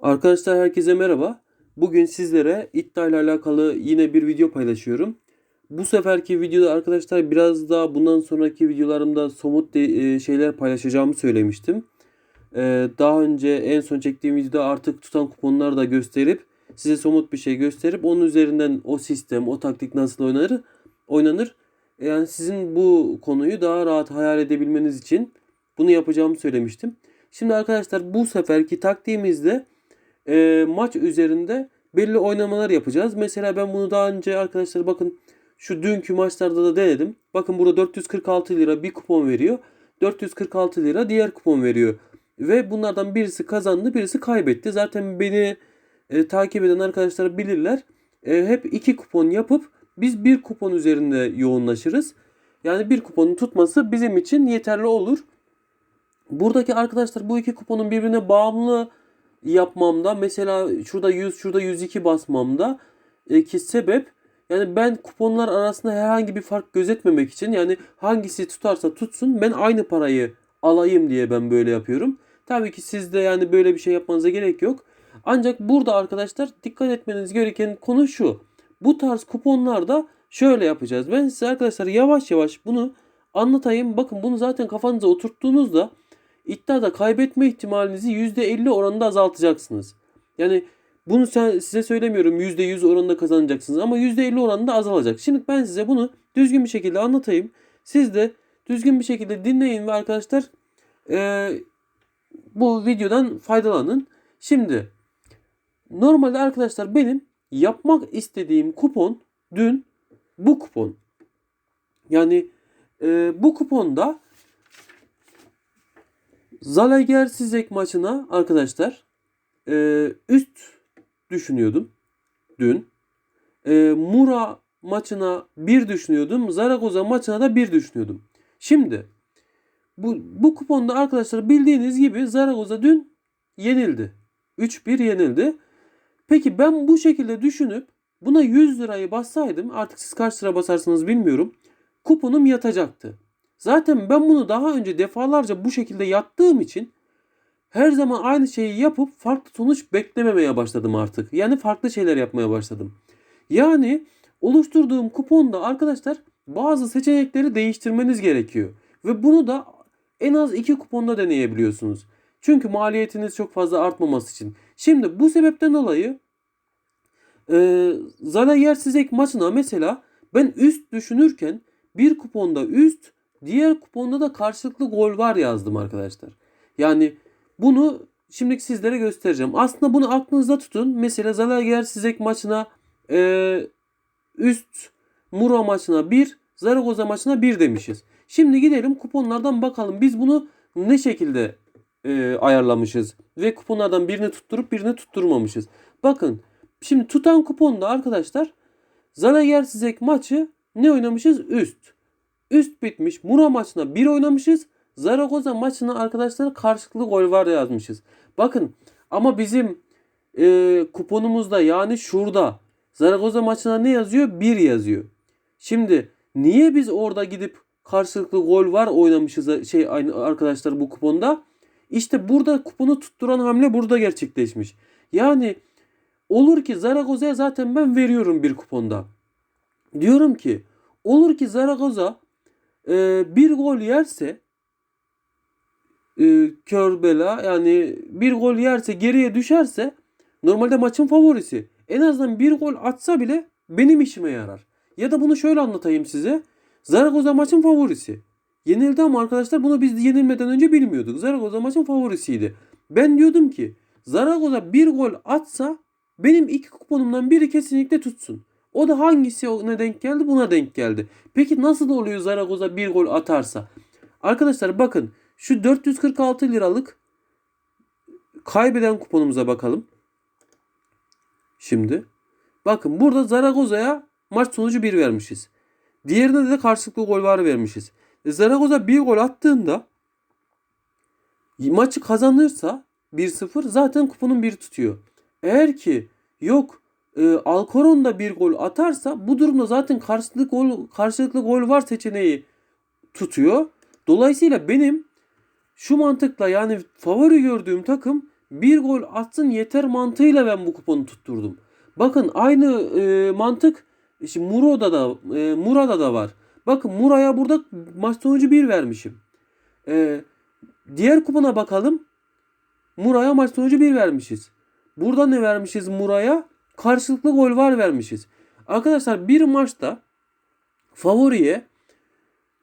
Arkadaşlar herkese merhaba. Bugün sizlere iddia ile alakalı yine bir video paylaşıyorum. Bu seferki videoda arkadaşlar biraz daha bundan sonraki videolarımda somut e, şeyler paylaşacağımı söylemiştim. Ee, Daha önce en son çektiğim videoda artık tutan kuponları da gösterip size somut bir şey gösterip onun üzerinden o sistem, o taktik nasıl oynanır, oynanır. Yani sizin bu konuyu daha rahat hayal edebilmeniz için bunu yapacağımı söylemiştim. Şimdi arkadaşlar bu seferki taktiğimizde e, maç üzerinde belli oynamalar yapacağız. Mesela ben bunu daha önce arkadaşlar bakın şu dünkü maçlarda da denedim. Bakın burada 446 lira bir kupon veriyor. 446 lira diğer kupon veriyor. Ve bunlardan birisi kazandı birisi kaybetti. Zaten beni e, takip eden arkadaşlar bilirler. E, hep iki kupon yapıp biz bir kupon üzerinde yoğunlaşırız. Yani bir kuponun tutması bizim için yeterli olur. Buradaki arkadaşlar bu iki kuponun birbirine bağımlı yapmamda mesela şurada 100 şurada 102 basmamda e, ki sebep yani ben kuponlar arasında herhangi bir fark gözetmemek için yani hangisi tutarsa tutsun ben aynı parayı alayım diye ben böyle yapıyorum. Tabii ki siz de yani böyle bir şey yapmanıza gerek yok. Ancak burada arkadaşlar dikkat etmeniz gereken konu şu. Bu tarz kuponlarda şöyle yapacağız. Ben size arkadaşlar yavaş yavaş bunu anlatayım. Bakın bunu zaten kafanıza oturttuğunuzda iddiada kaybetme ihtimalinizi %50 oranında azaltacaksınız. Yani bunu sen, size söylemiyorum %100 oranında kazanacaksınız ama %50 oranında azalacak. Şimdi ben size bunu düzgün bir şekilde anlatayım. Siz de düzgün bir şekilde dinleyin ve arkadaşlar eee, bu videodan faydalanın. Şimdi normalde arkadaşlar benim yapmak istediğim kupon dün bu kupon. Yani eee, bu kuponda Zalaeger Sizek maçına arkadaşlar e, üst düşünüyordum dün. E, Mura maçına bir düşünüyordum. Zaragoza maçına da bir düşünüyordum. Şimdi bu, bu kuponda arkadaşlar bildiğiniz gibi Zaragoza dün yenildi. 3-1 yenildi. Peki ben bu şekilde düşünüp buna 100 lirayı bassaydım artık siz kaç lira basarsınız bilmiyorum. Kuponum yatacaktı. Zaten ben bunu daha önce defalarca bu şekilde yattığım için her zaman aynı şeyi yapıp farklı sonuç beklememeye başladım artık. Yani farklı şeyler yapmaya başladım. Yani oluşturduğum kuponda arkadaşlar bazı seçenekleri değiştirmeniz gerekiyor. Ve bunu da en az iki kuponda deneyebiliyorsunuz. Çünkü maliyetiniz çok fazla artmaması için. Şimdi bu sebepten dolayı e, Zalayer Sizek maçına mesela ben üst düşünürken bir kuponda üst Diğer kuponda da karşılıklı gol var yazdım arkadaşlar. Yani bunu şimdi sizlere göstereceğim. Aslında bunu aklınızda tutun. Mesela Zalaeger Sizek maçına e, üst Muro maçına 1, Zaragoza maçına 1 demişiz. Şimdi gidelim kuponlardan bakalım. Biz bunu ne şekilde e, ayarlamışız ve kuponlardan birini tutturup birini tutturmamışız. Bakın şimdi tutan kuponda arkadaşlar Zalaeger Sizek maçı ne oynamışız? Üst üst bitmiş. Mura maçına 1 oynamışız. Zaragoza maçına arkadaşlar karşılıklı gol var yazmışız. Bakın ama bizim e, kuponumuzda yani şurada Zaragoza maçına ne yazıyor? 1 yazıyor. Şimdi niye biz orada gidip karşılıklı gol var oynamışız şey aynı arkadaşlar bu kuponda? İşte burada kuponu tutturan hamle burada gerçekleşmiş. Yani olur ki Zaragoza'ya zaten ben veriyorum bir kuponda. Diyorum ki olur ki Zaragoza e, bir gol yerse e, kör bela yani bir gol yerse geriye düşerse normalde maçın favorisi. En azından bir gol atsa bile benim işime yarar. Ya da bunu şöyle anlatayım size. Zaragoza maçın favorisi. Yenildi ama arkadaşlar bunu biz yenilmeden önce bilmiyorduk. Zaragoza maçın favorisiydi. Ben diyordum ki Zaragoza bir gol atsa benim iki kuponumdan biri kesinlikle tutsun. O da hangisi ona denk geldi? Buna denk geldi. Peki nasıl oluyor Zaragoza bir gol atarsa? Arkadaşlar bakın şu 446 liralık kaybeden kuponumuza bakalım. Şimdi bakın burada Zaragoza'ya maç sonucu 1 vermişiz. Diğerine de karşılıklı gol var vermişiz. E Zaragoza bir gol attığında maçı kazanırsa 1-0 zaten kuponun 1 tutuyor. Eğer ki yok e, Alcoron da bir gol atarsa bu durumda zaten karşılıklı gol karşılıklı gol var seçeneği tutuyor. Dolayısıyla benim şu mantıkla yani favori gördüğüm takım bir gol atsın yeter mantığıyla ben bu kuponu tutturdum. Bakın aynı e, mantık işte Muro'da da e, Mura'da da var. Bakın Mura'ya burada maç sonucu 1 vermişim. E, diğer kupona bakalım. Mura'ya maç sonucu 1 vermişiz. Burada ne vermişiz Mura'ya? Karşılıklı gol var vermişiz. Arkadaşlar bir maçta favoriye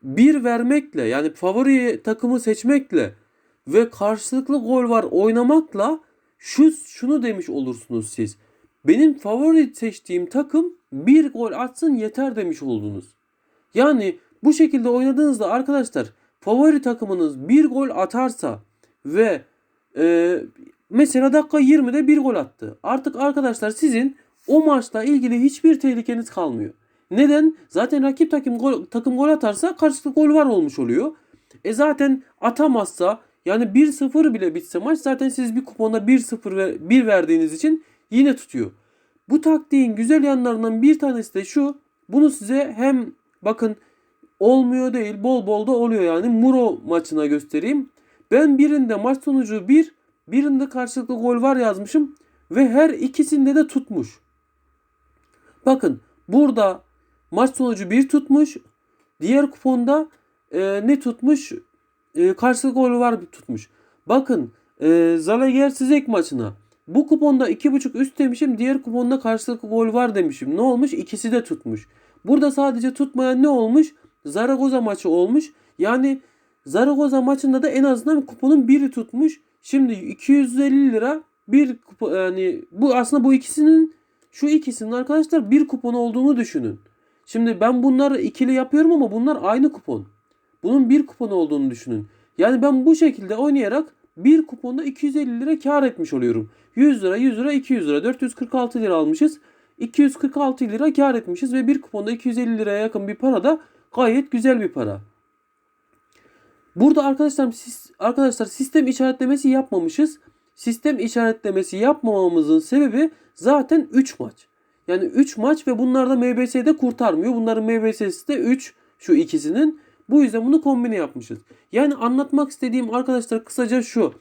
bir vermekle yani favori takımı seçmekle ve karşılıklı gol var oynamakla şu şunu demiş olursunuz siz. Benim favori seçtiğim takım bir gol atsın yeter demiş oldunuz. Yani bu şekilde oynadığınızda arkadaşlar favori takımınız bir gol atarsa ve e, mesela dakika 20'de bir gol attı. Artık arkadaşlar sizin o maçla ilgili hiçbir tehlikeniz kalmıyor. Neden? Zaten rakip takım gol, takım gol atarsa karşılıklı gol var olmuş oluyor. E zaten atamazsa yani 1-0 bile bitse maç zaten siz bir kuponda 1-0 ve 1 verdiğiniz için yine tutuyor. Bu taktiğin güzel yanlarından bir tanesi de şu. Bunu size hem bakın olmuyor değil bol bol da oluyor yani Muro maçına göstereyim. Ben birinde maç sonucu 1, birinde karşılıklı gol var yazmışım ve her ikisinde de tutmuş. Bakın burada maç sonucu 1 tutmuş. Diğer kuponda e, ne tutmuş? E, karşılıklı gol var tutmuş. Bakın e, Zalaeger Sizek maçına bu kuponda 2.5 üst demişim. Diğer kuponda karşılıklı gol var demişim. Ne olmuş? İkisi de tutmuş. Burada sadece tutmayan ne olmuş? Zaragoza maçı olmuş. Yani Zaragoza maçında da en azından kuponun biri tutmuş. Şimdi 250 lira bir yani bu aslında bu ikisinin şu ikisinin arkadaşlar bir kupon olduğunu düşünün. Şimdi ben bunları ikili yapıyorum ama bunlar aynı kupon. Bunun bir kupon olduğunu düşünün. Yani ben bu şekilde oynayarak bir kuponda 250 lira kar etmiş oluyorum. 100 lira, 100 lira, 200 lira, 446 lira almışız. 246 lira kar etmişiz ve bir kuponda 250 liraya yakın bir para da gayet güzel bir para. Burada arkadaşlar siz, arkadaşlar sistem işaretlemesi yapmamışız. Sistem işaretlemesi yapmamamızın sebebi zaten 3 maç. Yani 3 maç ve bunlar da MBS'de kurtarmıyor. Bunların MBS'si de 3 şu ikisinin. Bu yüzden bunu kombine yapmışız. Yani anlatmak istediğim arkadaşlar kısaca şu.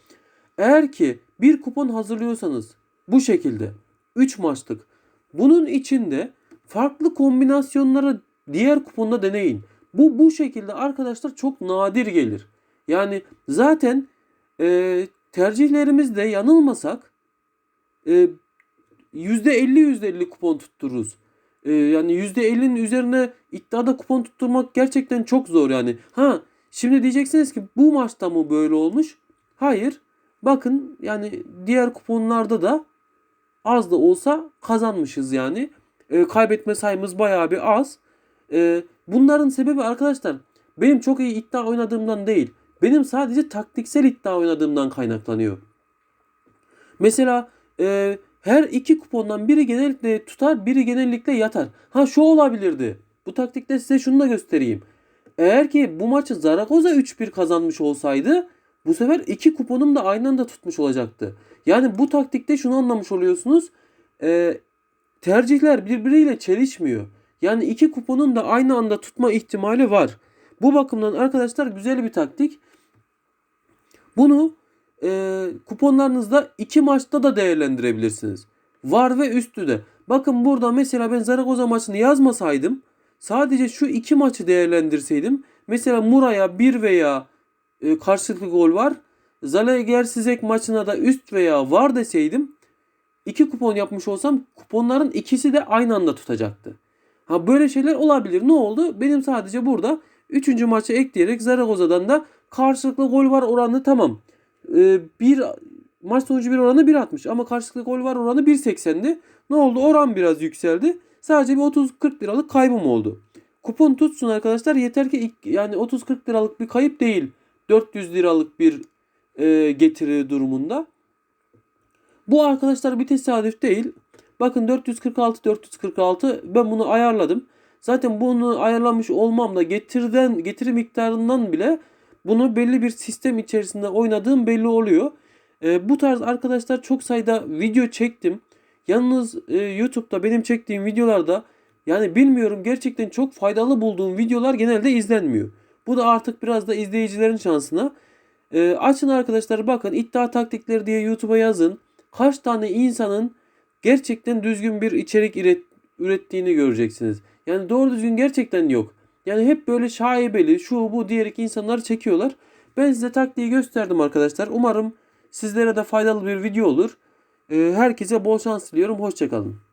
Eğer ki bir kupon hazırlıyorsanız bu şekilde 3 maçlık bunun içinde farklı kombinasyonları diğer kuponda deneyin. Bu bu şekilde arkadaşlar çok nadir gelir. Yani zaten e, tercihlerimizde yanılmasak e, %50 %50 kupon tuttururuz. Ee, yani %50'nin üzerine iddiada kupon tutturmak gerçekten çok zor yani. Ha şimdi diyeceksiniz ki bu maçta mı böyle olmuş? Hayır. Bakın yani diğer kuponlarda da az da olsa kazanmışız yani. Ee, kaybetme sayımız bayağı bir az. Ee, bunların sebebi arkadaşlar benim çok iyi iddia oynadığımdan değil. Benim sadece taktiksel iddia oynadığımdan kaynaklanıyor. Mesela e, her iki kupondan biri genellikle tutar, biri genellikle yatar. Ha şu olabilirdi. Bu taktikte size şunu da göstereyim. Eğer ki bu maçı Zaragoza 3-1 kazanmış olsaydı bu sefer iki kuponum da aynı anda tutmuş olacaktı. Yani bu taktikte şunu anlamış oluyorsunuz. E, tercihler birbiriyle çelişmiyor. Yani iki kuponun da aynı anda tutma ihtimali var. Bu bakımdan arkadaşlar güzel bir taktik. Bunu e, kuponlarınızda iki maçta da değerlendirebilirsiniz. Var ve üstü de. Bakın burada mesela ben Zaragoza maçını yazmasaydım sadece şu iki maçı değerlendirseydim mesela Mura'ya bir veya e, karşılıklı gol var. Zalaeger Sizek maçına da üst veya var deseydim iki kupon yapmış olsam kuponların ikisi de aynı anda tutacaktı. Ha böyle şeyler olabilir. Ne oldu? Benim sadece burada 3. maçı ekleyerek Zaragoza'dan da karşılıklı gol var oranı tamam. Ee, bir maç sonucu bir oranı 1.60 ama karşılıklı gol var oranı 1.80'di. Ne oldu? Oran biraz yükseldi. Sadece bir 30-40 liralık kaybım oldu. Kupon tutsun arkadaşlar. Yeter ki yani 30-40 liralık bir kayıp değil. 400 liralık bir e, getiri durumunda. Bu arkadaşlar bir tesadüf değil. Bakın 446 446 ben bunu ayarladım. Zaten bunu ayarlamış olmam da getirden getiri miktarından bile bunu belli bir sistem içerisinde oynadığım belli oluyor. E, bu tarz arkadaşlar çok sayıda video çektim. Yalnız e, YouTube'da benim çektiğim videolarda yani bilmiyorum gerçekten çok faydalı bulduğum videolar genelde izlenmiyor. Bu da artık biraz da izleyicilerin şansına. Ee, açın arkadaşlar bakın iddia taktikleri diye YouTube'a yazın. Kaç tane insanın gerçekten düzgün bir içerik üret, ürettiğini göreceksiniz. Yani doğru düzgün gerçekten yok. Yani hep böyle şaibeli şu bu diyerek insanları çekiyorlar. Ben size taktiği gösterdim arkadaşlar. Umarım sizlere de faydalı bir video olur. Ee, herkese bol şans diliyorum. Hoşçakalın.